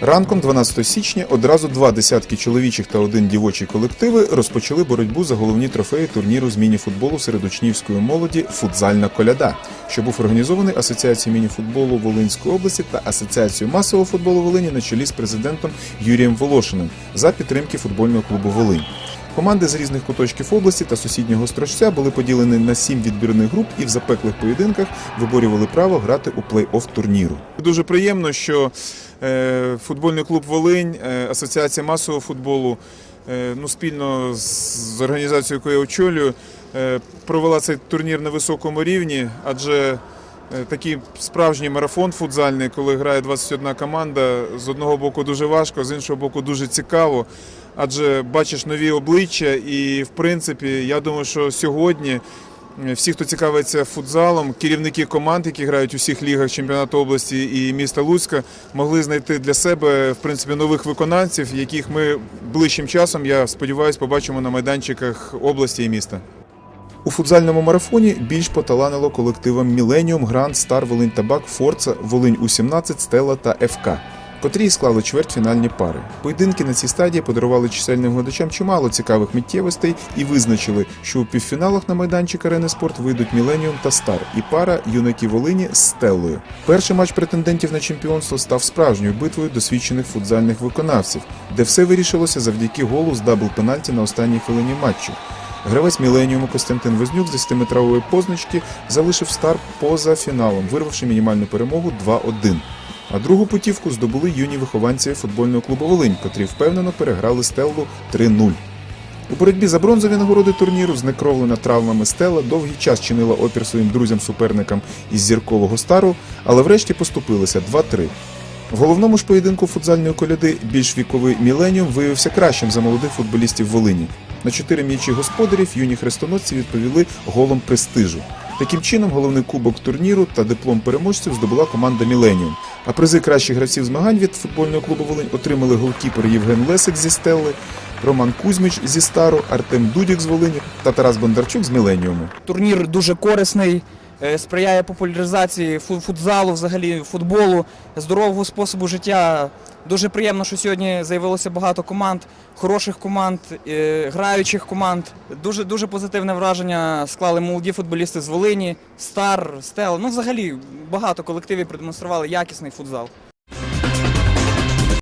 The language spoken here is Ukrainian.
Ранком 12 січня одразу два десятки чоловічих та один дівочий колективи розпочали боротьбу за головні трофеї турніру з міні-футболу серед учнівської молоді Футзальна коляда, що був організований Асоціацією міні-футболу Волинської області та Асоціацією масового футболу Волині на чолі з президентом Юрієм Волошиним за підтримки футбольного клубу Волинь. Команди з різних куточків області та сусіднього строчця були поділені на сім відбірних груп і в запеклих поєдинках виборювали право грати у плей-офф турніру. Дуже приємно, що е, футбольний клуб Волинь, е, Асоціація масового футболу, е, ну, спільно з, організацією, яку я очолюю, провела цей турнір на високому рівні, адже Такий справжній марафон футзальний, коли грає 21 команда. З одного боку дуже важко, з іншого боку дуже цікаво. Адже бачиш нові обличчя, і в принципі, я думаю, що сьогодні е, всі, хто цікавиться футзалом, керівники команд, які грають у всіх лігах чемпіонату області і міста Луцька, могли знайти для себе в принципі нових виконавців, яких ми ближчим часом, я сподіваюся, побачимо на майданчиках області і міста. У футзальному марафоні більш поталанило колективам Міленіум, Гранд, Стар, Волинь Табак, Форца, Волинь У-17, Стела та ФК, котрі склали чвертьфінальні пари. Поєдинки на цій стадії подарували чисельним глядачам чимало цікавих миттєвостей і визначили, що у півфіналах на майданчик арени спорт вийдуть Міленіум та Стар і пара юнаки Волині з Стеллою. Перший матч претендентів на чемпіонство став справжньою битвою досвідчених футзальних виконавців, де все вирішилося завдяки голу з дабл пенальті на останній хвилині матчу. Гравець Міленіуму Костянтин Вознюк з 10-метрової позначки залишив стар поза фіналом, вирвавши мінімальну перемогу 2-1. А другу путівку здобули юні вихованці футбольного клубу Волинь, котрі впевнено переграли Стеллу 3-0. У боротьбі за бронзові нагороди турніру знекровлена травмами Стела довгий час чинила опір своїм друзям-суперникам із зіркового стару, але врешті поступилися 2-3. В головному ж поєдинку футзальної коляди більш віковий Міленіум виявився кращим за молодих футболістів Волині. На чотири м'ячі господарів юні хрестоносці відповіли голом престижу. Таким чином, головний кубок турніру та диплом переможців здобула команда Міленіум. А призи кращих гравців змагань від футбольного клубу Волинь отримали голкіпер Євген Лесик зі Стелли, Роман Кузьмич зі Стару, Артем Дудік з Волині та Тарас Бондарчук з Міленіуму. Турнір дуже корисний, сприяє популяризації фу- футзалу, взагалі футболу, здорового способу життя. Дуже приємно, що сьогодні з'явилося багато команд, хороших команд, е, граючих команд. Дуже дуже позитивне враження склали молоді футболісти з Волині, Стар, Стел. Ну, взагалі багато колективів продемонстрували якісний футзал.